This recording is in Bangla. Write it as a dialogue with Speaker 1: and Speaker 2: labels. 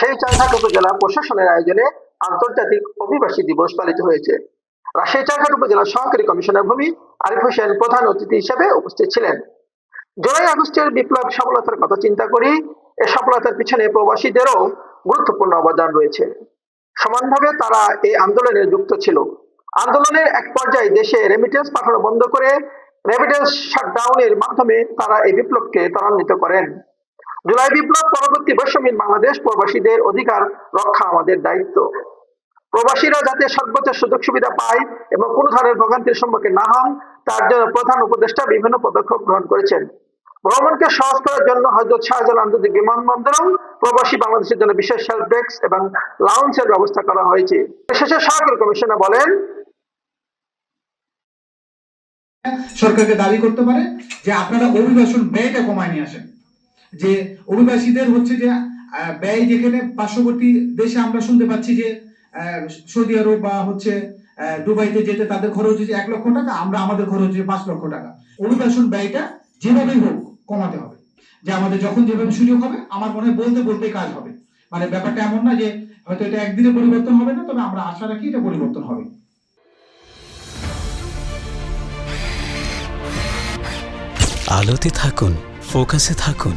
Speaker 1: সেই চারঘাট উপজেলা প্রশাসনের আয়োজনে আন্তর্জাতিক অভিবাসী দিবস পালিত হয়েছে। রাজশাহী চারঘাট উপজেলা সহকারী কমিশনার ভূমি আরিফ হোসেন প্রধান অতিথি হিসেবে উপস্থিত ছিলেন। জুলাই আগস্টের বিপ্লব সফলতার কথা চিন্তা করি, এ সফলতার পিছনে প্রবাসীদেরও গুরুত্বপূর্ণ অবদান রয়েছে। সমানভাবে তারা এই আন্দোলনে যুক্ত ছিল। আন্দোলনের এক পর্যায়ে দেশে রেমিটেন্স পাঠানো বন্ধ করে রেমিটেন্স শাটডাউনের মাধ্যমে তারা এই বিপ্লবকে ত্বরান্বিত করেন। জুলাই বিপ্লব পরবর্তী বৈষম্যহীন বাংলাদেশ, প্রবাসীদের অধিকার রক্ষা আমাদের দায়িত্ব। প্রবাসীরা যাতে সর্বোচ্চ সুযোগ সুবিধা পায় এবং কোনো ধরনের ভোগান্তির সম্মুখীন না হন, তার জন্য প্রধান উপদেষ্টা বিভিন্ন পদক্ষেপ গ্রহণ করেছেন। ভ্রমণকে সহজ করার জন্য হজরত শাহজালাল আন্তর্জাতিক বিমানবন্দরেও প্রবাসী বাংলাদেশের জন্য বিশেষ হেল্প ডেস্ক এবং লাউঞ্জের ব্যবস্থা করা হয়েছে। শেষে সহকারী কমিশনার বলেন,
Speaker 2: সরকারকে দাবি করতে পারে যে আপনারা অভিবাসন ব্যয়টা কমায় নিয়ে আসেন। যে অভিবাসীদের হচ্ছে যে ব্যয় যেখানে পার্শ্ববর্তী দেশে আমরা শুনতে পাচ্ছি যে সৌদি আরব বা হচ্ছে দুবাইতে যেতে তাদের খরচ হচ্ছে এক লক্ষ টাকা, আমরা আমাদের খরচ হচ্ছে পাঁচ লক্ষ টাকা। অভিবাসন ব্যয়টা যেভাবেই হোক কমাতে হবে। যে আমাদের যখন যেভাবে সুযোগ হবে, আমার মনে হয় বলতে বলতে কাজ হবে। মানে ব্যাপারটা এমন না যে, হয়তো এটা একদিনে পরিবর্তন হবে না, তবে আমরা আশা রাখি এটা পরিবর্তন হবে।
Speaker 3: আলোতে থাকুন, ফোকাসে থাকুন।